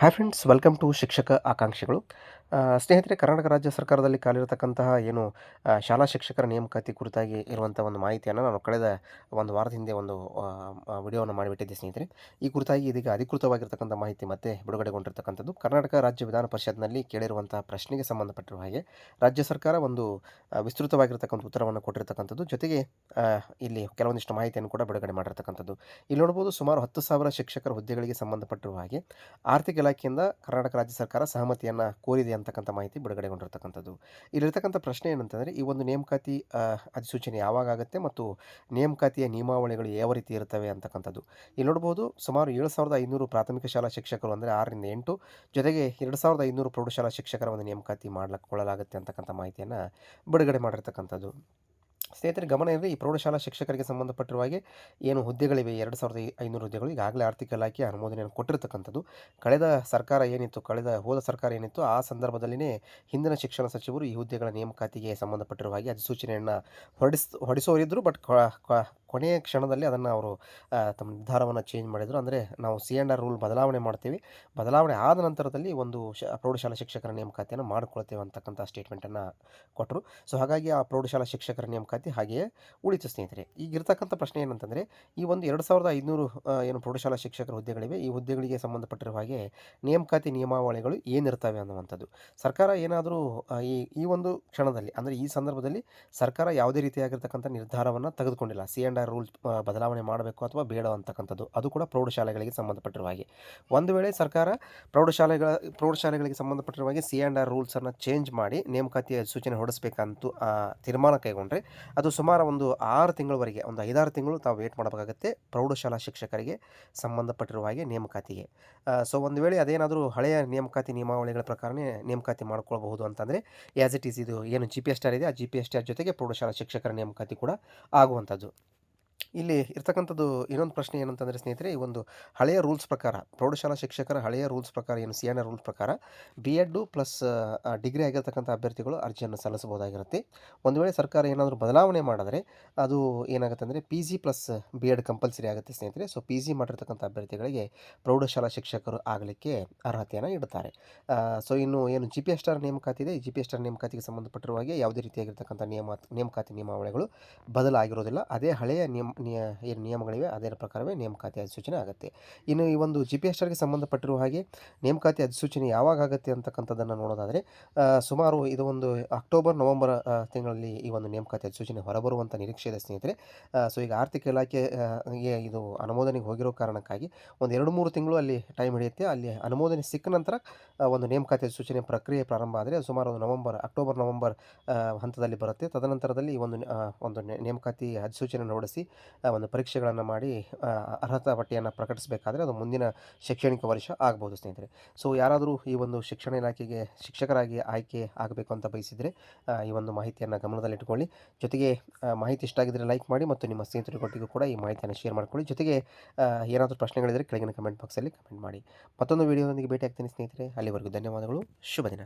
Hi friends welcome to ಶಿಕ್ಷಕ ಆಕಾಂಕ್ಷಿಗಳು. ಸ್ನೇಹಿತರೆ, ಕರ್ನಾಟಕ ರಾಜ್ಯ ಸರ್ಕಾರದಲ್ಲಿ ಕಾಲಿರತಕ್ಕಂತಹ ಏನು ಶಾಲಾ ಶಿಕ್ಷಕರ ನೇಮಕಾತಿ ಕುರಿತಾಗಿ ಇರುವಂಥ ಒಂದು ಮಾಹಿತಿಯನ್ನು ನಾನು ಕಳೆದ ಒಂದು ವಾರದ ಹಿಂದೆ ಒಂದು ವಿಡಿಯೋವನ್ನು ಮಾಡಿಬಿಟ್ಟಿದ್ದೆ ಸ್ನೇಹಿತರೆ. ಈ ಕುರಿತಾಗಿ ಇದೀಗ ಅಧಿಕೃತವಾಗಿರ್ತಕ್ಕಂಥ ಮಾಹಿತಿ ಮತ್ತೆ ಬಿಡುಗಡೆಗೊಂಡಿರ್ತಕ್ಕಂಥದ್ದು. ಕರ್ನಾಟಕ ರಾಜ್ಯ ವಿಧಾನ ಪರಿಷತ್ನಲ್ಲಿ ಕೇಳಿರುವಂತಹ ಪ್ರಶ್ನೆಗೆ ಸಂಬಂಧಪಟ್ಟಿರುವ ಹಾಗೆ, ರಾಜ್ಯ ಸರ್ಕಾರ ಒಂದು ವಿಸ್ತೃತವಾಗಿರ್ತಕ್ಕಂಥ ಉತ್ತರವನ್ನು ಕೊಟ್ಟಿರ್ತಕ್ಕಂಥದ್ದು. ಜೊತೆಗೆ ಇಲ್ಲಿ ಕೆಲವೊಂದಿಷ್ಟು ಮಾಹಿತಿಯನ್ನು ಕೂಡ ಬಿಡುಗಡೆ ಮಾಡಿರ್ತಕ್ಕಂಥದ್ದು. ಇಲ್ಲಿ ನೋಡ್ಬೋದು, ಸುಮಾರು ಹತ್ತು ಸಾವಿರ ಶಿಕ್ಷಕರ ಹುದ್ದೆಗಳಿಗೆ ಸಂಬಂಧಪಟ್ಟಿರುವ ಹಾಗೆ, ಆರ್ಥಿಕ ಇಲಾಖೆಯಿಂದ ಕರ್ನಾಟಕ ರಾಜ್ಯ ಸರ್ಕಾರ ಸಹಮತಿಯನ್ನು ಕೋರಿದೆ ಅಂತಕ್ಕಂಥ ಮಾಹಿತಿ ಬಿಡುಗಡೆಗೊಂಡಿರ್ತಕ್ಕಂಥದ್ದು. ಇಲ್ಲಿರ್ತಕ್ಕಂಥ ಪ್ರಶ್ನೆ ಏನಂತಂದರೆ, ಈ ಒಂದು ನೇಮಕಾತಿ ಅಧಿಸೂಚನೆ ಯಾವಾಗ ಆಗುತ್ತೆ ಮತ್ತು ನೇಮಕಾತಿಯ ನಿಯಮಾವಳಿಗಳು ಯಾವ ರೀತಿ ಇರ್ತವೆ ಅಂತಕ್ಕಂಥದ್ದು. ಇಲ್ಲಿ ನೋಡ್ಬೋದು, ಸುಮಾರು ಏಳು ಸಾವಿರದ ಐನೂರು ಪ್ರಾಥಮಿಕ ಶಾಲಾ ಶಿಕ್ಷಕರು ಅಂದರೆ ಆರರಿಂದ ಎಂಟು, ಜೊತೆಗೆ ಎರಡು ಸಾವಿರದ ಐನೂರು ಪ್ರೌಢಶಾಲಾ ಶಿಕ್ಷಕರ ಒಂದು ನೇಮಕಾತಿ ಮಾಡಲಾಕೊಳ್ಳಲಾಗುತ್ತೆ ಅಂತಕ್ಕಂಥ ಮಾಹಿತಿಯನ್ನು ಬಿಡುಗಡೆ ಮಾಡಿರ್ತಕ್ಕಂಥದ್ದು. ಸ್ನೇಹಿತರೆ, ಗಮನ ಇರಲಿ ಈ ಪ್ರೌಢಶಾಲಾ ಶಿಕ್ಷಕರಿಗೆ ಸಂಬಂಧಪಟ್ಟಿರುವ ಹಾಗೆ ಏನು ಹುದ್ದೆಗಳಿವೆ? ಎರಡು ಸಾವಿರದ ಐನೂರು ಹುದ್ದೆಗಳು ಈಗಾಗಲೇ ಆರ್ಥಿಕ ಇಲಾಖೆ ಅನುಮೋದನೆಯನ್ನು ಕೊಟ್ಟಿರ್ತಕ್ಕಂಥದ್ದು. ಕಳೆದ ಸರ್ಕಾರ ಏನಿತ್ತು, ಕಳೆದ ಹೋದ ಸರ್ಕಾರ ಏನಿತ್ತು, ಆ ಸಂದರ್ಭದಲ್ಲಿನೇ ಹಿಂದಿನ ಶಿಕ್ಷಣ ಸಚಿವರು ಈ ಹುದ್ದೆಗಳ ನೇಮಕಾತಿಗೆ ಸಂಬಂಧಪಟ್ಟಿರುವ ಹಾಗೆ ಅಧಿಸೂಚನೆಯನ್ನು ಹೊರಡಿಸ್ ಹೊರಡಿಸೋರಿದ್ದರು ಬಟ್ ಕೊನೆಯ ಕ್ಷಣದಲ್ಲಿ ಅದನ್ನು ಅವರು ತಮ್ಮ ನಿರ್ಧಾರವನ್ನು ಚೇಂಜ್ ಮಾಡಿದರು. ಅಂದರೆ ನಾವು ಸಿ ಆ್ಯಂಡ್ ಆರ್ ರೂಲ್ ಬದಲಾವಣೆ ಮಾಡ್ತೀವಿ. ಬದಲಾವಣೆ ಆದ ನಂತರದಲ್ಲಿ ಒಂದು ಶ, ಪ್ರೌಢಶಾಲಾ ಶಿಕ್ಷಕರ ನೇಮಕಾತಿಯನ್ನು ಮಾಡಿಕೊಳ್ತೇವೆ ಅಂತಕ್ಕಂಥ ಸ್ಟೇಟ್ಮೆಂಟನ್ನು ಕೊಟ್ಟರು. ಸೊ, ಹಾಗಾಗಿ ಆ ಪ್ರೌಢಶಾಲಾ ಶಿಕ್ಷಕರ ನೇಮಕಾತಿ ಹಾಗೆಯೇ ಉಳಿತು ಸ್ನೇಹಿತರೆ. ಈಗ ಇರ್ತಕ್ಕಂಥ ಪ್ರಶ್ನೆ ಏನಂತಂದರೆ, ಈ ಒಂದು ಎರಡು ಸಾವಿರದ ಐದುನೂರು ಏನು ಪ್ರೌಢಶಾಲಾ ಶಿಕ್ಷಕರ ಹುದ್ದೆಗಳಿವೆ. ಈ ಹುದ್ದೆಗಳಿಗೆ ಸಂಬಂಧಪಟ್ಟಿರುವ ಹಾಗೆ ನೇಮಕಾತಿ ನಿಯಮಾವಳಿಗಳು ಏನಿರ್ತವೆ ಅನ್ನುವಂಥದ್ದು. ಸರ್ಕಾರ ಏನಾದರೂ ಈ ಈ ಒಂದು ಕ್ಷಣದಲ್ಲಿ, ಅಂದರೆ ಈ ಸಂದರ್ಭದಲ್ಲಿ ಸರ್ಕಾರ ಯಾವುದೇ ರೀತಿಯಾಗಿರ್ತಕ್ಕಂಥ ನಿರ್ಧಾರವನ್ನು ತೆಗೆದುಕೊಂಡಿಲ್ಲ. ಸಿ ಆ್ಯಂಡ್ ಆರ್ ರೂಲ್ಸ್ ಬದಲಾವಣೆ ಮಾಡಬೇಕು ಅಥವಾ ಬೇಡ ಅಂತಕ್ಕಂಥದ್ದು. ಅದು ಕೂಡ ಪ್ರೌಢಶಾಲೆಗಳಿಗೆ ಸಂಬಂಧಪಟ್ಟಿರುವ ಹಾಗೆ. ಒಂದು ವೇಳೆ ಸರ್ಕಾರ ಪ್ರೌಢಶಾಲೆಗಳ, ಪ್ರೌಢಶಾಲೆಗಳಿಗೆ ಸಂಬಂಧಪಟ್ಟಿರುವ ಹಾಗೆ ಸಿ ಆ್ಯಂಡ್ ಆರ್ ರೂಲ್ಸನ್ನು ಚೇಂಜ್ ಮಾಡಿ ನೇಮಕಾತಿಯ ಸೂಚನೆ ಹೊರಡಿಸಬೇಕಂತೂ ತೀರ್ಮಾನ ಕೈಗೊಂಡ್ರೆ ಅದು ಸುಮಾರು ಒಂದು ಆರು ತಿಂಗಳವರೆಗೆ, ಒಂದು ಐದಾರು ತಿಂಗಳು ತಾವು ವೇಟ್ ಮಾಡಬೇಕಾಗತ್ತೆ ಪ್ರೌಢಶಾಲಾ ಶಿಕ್ಷಕರಿಗೆ ಸಂಬಂಧಪಟ್ಟಿರುವ ಹಾಗೆ ನೇಮಕಾತಿಗೆ. ಸೊ ಒಂದು ವೇಳೆ ಅದೇನಾದರೂ ಹಳೆಯ ನೇಮಕಾತಿ ನಿಯಮಾವಳಿಗಳ ಪ್ರಕಾರನೇ ನೇಮಕಾತಿ ಮಾಡ್ಕೊಳ್ಬಹುದು ಅಂತಂದರೆ ಆ್ಯಸ್ ಇಟ್ ಈಸ್ ಇದು ಏನು ಜಿ ಪಿ ಎಸ್ ಆರ್ ಇದೆ ಆ ಜಿ ಪಿ ಎಸ್ ಆರ್ ಜೊತೆಗೆ ಪ್ರೌಢಶಾಲಾ ಶಿಕ್ಷಕರ ನೇಮಕಾತಿ ಕೂಡ ಆಗುವಂಥದ್ದು. ಇಲ್ಲಿ ಇರ್ತಕ್ಕಂಥದ್ದು ಇನ್ನೊಂದು ಪ್ರಶ್ನೆ ಏನಂತಂದರೆ ಸ್ನೇಹಿತರೆ, ಈ ಒಂದು ಹಳೆಯ ರೂಲ್ಸ್ ಪ್ರಕಾರ, ಪ್ರೌಢಶಾಲಾ ಶಿಕ್ಷಕರ ಹಳೆಯ ರೂಲ್ಸ್ ಪ್ರಕಾರ ಏನು ಸಿ ಎನ್ ರೂಲ್ಸ್ ಪ್ರಕಾರ ಬಿ ಎಡ್ಡು ಪ್ಲಸ್ ಡಿಗ್ರಿ ಆಗಿರ್ತಕ್ಕಂಥ ಅಭ್ಯರ್ಥಿಗಳು ಅರ್ಜಿಯನ್ನು ಸಲ್ಲಿಸಬಹುದಾಗಿರುತ್ತೆ. ಒಂದು ವೇಳೆ ಸರ್ಕಾರ ಏನಾದರೂ ಬದಲಾವಣೆ ಮಾಡಿದ್ರೆ ಅದು ಏನಾಗುತ್ತೆ ಅಂದರೆ P G plus B Ed compulsory ಆಗುತ್ತೆ ಸ್ನೇಹಿತರೆ. ಸೊ ಪಿ ಜಿ ಮಾಡಿರ್ತಕ್ಕಂಥ ಅಭ್ಯರ್ಥಿಗಳಿಗೆ ಪ್ರೌಢಶಾಲಾ ಶಿಕ್ಷಕರು ಆಗಲಿಕ್ಕೆ ಅರ್ಹತೆಯನ್ನು ಇಡ್ತಾರೆ. ಸೊ ಇನ್ನು ಏನು ಜಿ ಪಿ ಎಸ್ ಸ್ಟಾರ್ ನೇಮಕಾತಿ ಇದೆ. ಜಿ ಪಿ ಎಸ್ ಸ್ಟಾರ್ ನೇಮಕಾತಿಗೆ ಸಂಬಂಧಪಟ್ಟಿರುವ ಹಾಗೆ ಯಾವುದೇ ರೀತಿಯಾಗಿರ್ತಕ್ಕಂಥ ನಿಯಮ, ನೇಮಕಾತಿ ನಿಯಮಾವಳಿಗಳು ಬದಲಾಗಿರೋದಿಲ್ಲ ಅದೇ ಹಳೆಯ ನಿಯಮ ನಿಯ ಏನು ನಿಯಮಗಳಿವೆ ಅದರ ಪ್ರಕಾರವೇ ನೇಮಕಾತಿ ಅಧಿಸೂಚನೆ ಆಗುತ್ತೆ. ಇನ್ನು ಈ ಒಂದು ಜಿ ಪಿ ಎಸ್ಟರ್ಗೆ ಸಂಬಂಧಪಟ್ಟಿರುವ ಹಾಗೆ ನೇಮಕಾತಿ ಅಧಿಸೂಚನೆ ಯಾವಾಗ ಆಗುತ್ತೆ ಅಂತಕ್ಕಂಥದ್ದನ್ನು ನೋಡೋದಾದರೆ ಸುಮಾರು ಇದು ಒಂದು ಅಕ್ಟೋಬರ್ ನವೆಂಬರ್ ತಿಂಗಳಲ್ಲಿ ಈ ಒಂದು ನೇಮಕಾತಿ ಅಧಿಸೂಚನೆ ಹೊರಬರುವಂಥ ನಿರೀಕ್ಷೆ ಇದೆ ಸ್ನೇಹಿತರೆ. ಸೊ ಈಗ ಆರ್ಥಿಕ ಇಲಾಖೆಗೆ ಇದು ಅನುಮೋದನೆಗೆ ಹೋಗಿರೋ ಕಾರಣಕ್ಕಾಗಿ ಒಂದು ಎರಡು ಮೂರು ತಿಂಗಳು ಅಲ್ಲಿ ಟೈಮ್ ಹಿಡಿಯುತ್ತೆ. ಅಲ್ಲಿ ಅನುಮೋದನೆ ಸಿಕ್ಕ ನಂತರ ಒಂದು ನೇಮಕಾತಿ ಅಧಿಸೂಚನೆ ಪ್ರಕ್ರಿಯೆ ಪ್ರಾರಂಭ ಆದರೆ ಸುಮಾರು ಒಂದು ನವೆಂಬರ್ ಅಕ್ಟೋಬರ್ ನವೆಂಬರ್ ಹಂತದಲ್ಲಿ ಬರುತ್ತೆ. ತದನಂತರದಲ್ಲಿ ಈ ಒಂದು ಒಂದು ನೇಮಕಾತಿ ಅಧಿಸೂಚನೆ ಆ, ಒಂದು ಪರೀಕ್ಷೆಗಳನ್ನು ಮಾಡಿ ಅರ್ಹತಾ ಪಟ್ಟಿಯನ್ನು ಪ್ರಕಟಿಸಬೇಕಾದ್ರೆ ಅದು ಮುಂದಿನ ಶೈಕ್ಷಣಿಕ ವರ್ಷ ಆಗ್ಬೋದು ಸ್ನೇಹಿತರೆ. ಸೊ ಯಾರಾದರೂ ಈ ಒಂದು ಶಿಕ್ಷಣ ಇಲಾಖೆಗೆ ಶಿಕ್ಷಕರಾಗಿ ಆಯ್ಕೆ ಆಗಬೇಕು ಅಂತ ಬಯಸಿದರೆ ಈ ಒಂದು ಮಾಹಿತಿಯನ್ನು ಗಮನದಲ್ಲಿಟ್ಟುಕೊಳ್ಳಿ. ಜೊತೆಗೆ ಮಾಹಿತಿ ಇಷ್ಟ ಆಗಿದ್ದರೆ ಲೈಕ್ ಮಾಡಿ ಮತ್ತು ನಿಮ್ಮ ಸ್ನೇಹಿತರಿಗೊಟ್ಟಿಗೂ ಕೂಡ ಈ ಮಾಹಿತಿಯನ್ನು ಶೇರ್ ಮಾಡ್ಕೊಳ್ಳಿ. ಜೊತೆಗೆ ಏನಾದರೂ ಪ್ರಶ್ನೆಗಳಿದ್ದರೆ ಕೆಳಗಿನ ಕಮೆಂಟ್ ಬಾಕ್ಸಲ್ಲಿ ಕಮೆಂಟ್ ಮಾಡಿ. ಮತ್ತೊಂದು ವಿಡಿಯೋದೊಂದಿಗೆ ಭೇಟಿ ಆಗ್ತೀನಿ ಸ್ನೇಹಿತರೆ. ಅಲ್ಲಿವರೆಗೂ ಧನ್ಯವಾದಗಳು. ಶುಭ ದಿನ.